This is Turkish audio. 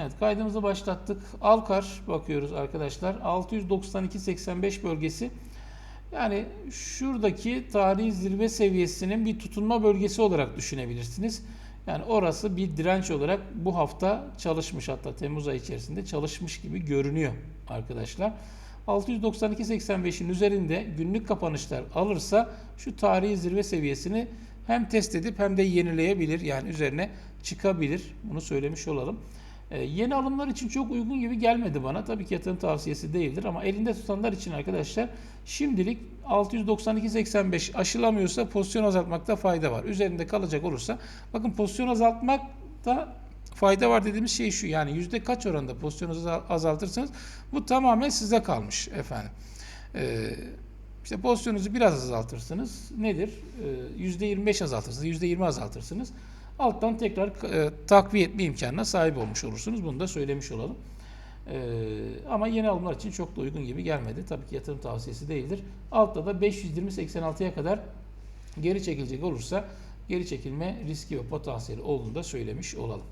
Evet kaydımızı başlattık. Alkar bakıyoruz arkadaşlar. 692.85 bölgesi. Yani şuradaki tarihi zirve seviyesinin bir tutunma bölgesi olarak düşünebilirsiniz. Yani orası bir direnç olarak bu hafta çalışmış hatta Temmuz ayı içerisinde çalışmış gibi görünüyor arkadaşlar. 692.85'in üzerinde günlük kapanışlar alırsa şu tarihi zirve seviyesini hem test edip hem de yenileyebilir. Yani üzerine çıkabilir. Bunu söylemiş olalım. Ee, yeni alımlar için çok uygun gibi gelmedi bana. Tabii ki yatırım tavsiyesi değildir ama elinde tutanlar için arkadaşlar şimdilik 692.85 aşılamıyorsa pozisyon azaltmakta fayda var. Üzerinde kalacak olursa bakın pozisyon azaltmakta fayda var dediğimiz şey şu yani yüzde kaç oranda pozisyonunuzu azaltırsanız bu tamamen size kalmış efendim. Ee, işte pozisyonunuzu biraz azaltırsınız. Nedir? Ee, Yüzde 25 azaltırsınız, yüzde 20 azaltırsınız. Alttan tekrar e, takviye etme imkanına sahip olmuş olursunuz. Bunu da söylemiş olalım. Ee, ama yeni alımlar için çok da uygun gibi gelmedi. Tabii ki yatırım tavsiyesi değildir. Altta da 520-86'ya kadar geri çekilecek olursa geri çekilme riski ve potansiyeli olduğunu da söylemiş olalım.